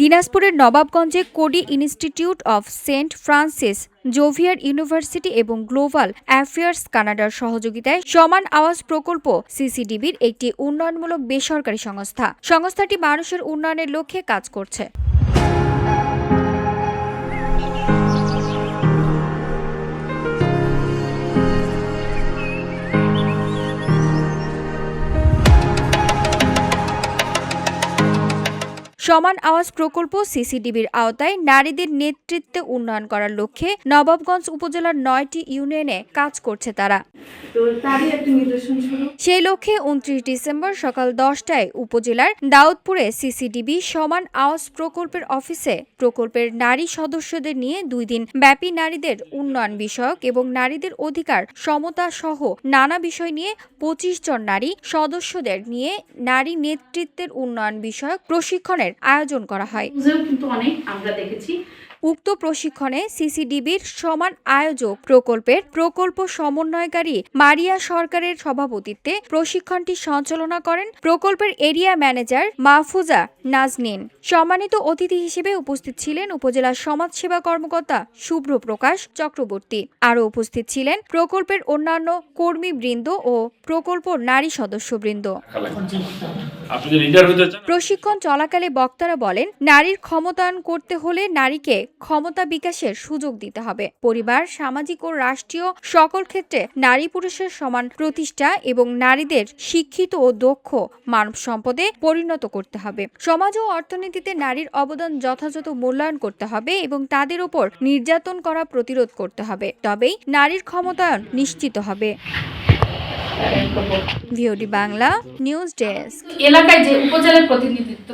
দিনাজপুরের নবাবগঞ্জে Coady institute of Saint Francis, Xavier university এবং global affairs কানাডার সহযোগিতায় সমান আওয়াজ প্রকল্প সিসিডিবির একটি উন্নয়নমূলক বেসরকারি সংস্থা। সংস্থাটি মানুষের উন্নয়নের লক্ষ্যে কাজ করছে। সমান আওয়াজ প্রকল্প সিসিডিবির আওতায় নারীদের নেতৃত্বে উন্নয়ন করার লক্ষ্যে নবাবগঞ্জ উপজেলার নয়টি ইউনিয়নে কাজ করছে তারা। সেই লক্ষ্যে উনত্রিশ ডিসেম্বর সকাল দশটায় উপজেলার দাউদপুরে সিসিডিবি সমান আওয়াজ প্রকল্পের অফিসে প্রকল্পের নারী সদস্যদের নিয়ে দুই দিন ব্যাপী নারীদের উন্নয়ন বিষয়ক এবং নারীদের অধিকার সমতা সহ নানা বিষয় নিয়ে পঁচিশ জন নারী সদস্যদের নিয়ে নারী নেতৃত্বের উন্নয়ন বিষয়ক প্রশিক্ষণের আয়োজন করা হয়। কিন্তু অনেক আমরা দেখেছি। উক্ত প্রশিক্ষণে সিসিডিবির সমান আয়োজক প্রকল্পের প্রকল্প সমন্বয়কারী মারিয়া সরকারের সভাপতিত্বে প্রশিক্ষণটি সঞ্চালনা করেন প্রকল্পের এরিয়া ম্যানেজার মাহফুজা নাজনীন। সম্মানিত অতিথি হিসেবে উপস্থিত ছিলেন উপজেলা সমাজসেবা কর্মকর্তা শুভ্র প্রকাশ চক্রবর্তী। আরও উপস্থিত ছিলেন প্রকল্পের অন্যান্য কর্মীবৃন্দ ও প্রকল্প নারী সদস্যবৃন্দ। প্রশিক্ষণ চলাকালে বক্তারা বলেন নারীর ক্ষমতায়ন করতে হলে নারীকে ক্ষমতা বিকাশের সুযোগ দিতে হবে। পরিবার, সামাজিক ও রাষ্ট্রীয় সকল ক্ষেত্রে নারী পুরুষের সমান প্রতিষ্ঠা এবং নারীদের শিক্ষিত ও দক্ষ মানব সম্পদে পরিণত করতে হবে। সমাজ ও অর্থনীতিতে নারীর অবদান যথাযথ মূল্যায়ন করতে হবে এবং তাদের উপর নির্যাতন করা প্রতিরোধ করতে হবে। তবেই নারীর ক্ষমতায়ন নিশ্চিত হবে। Bangla news desk. এলাকায় যে উপজেলার প্রতিনিধিত্ব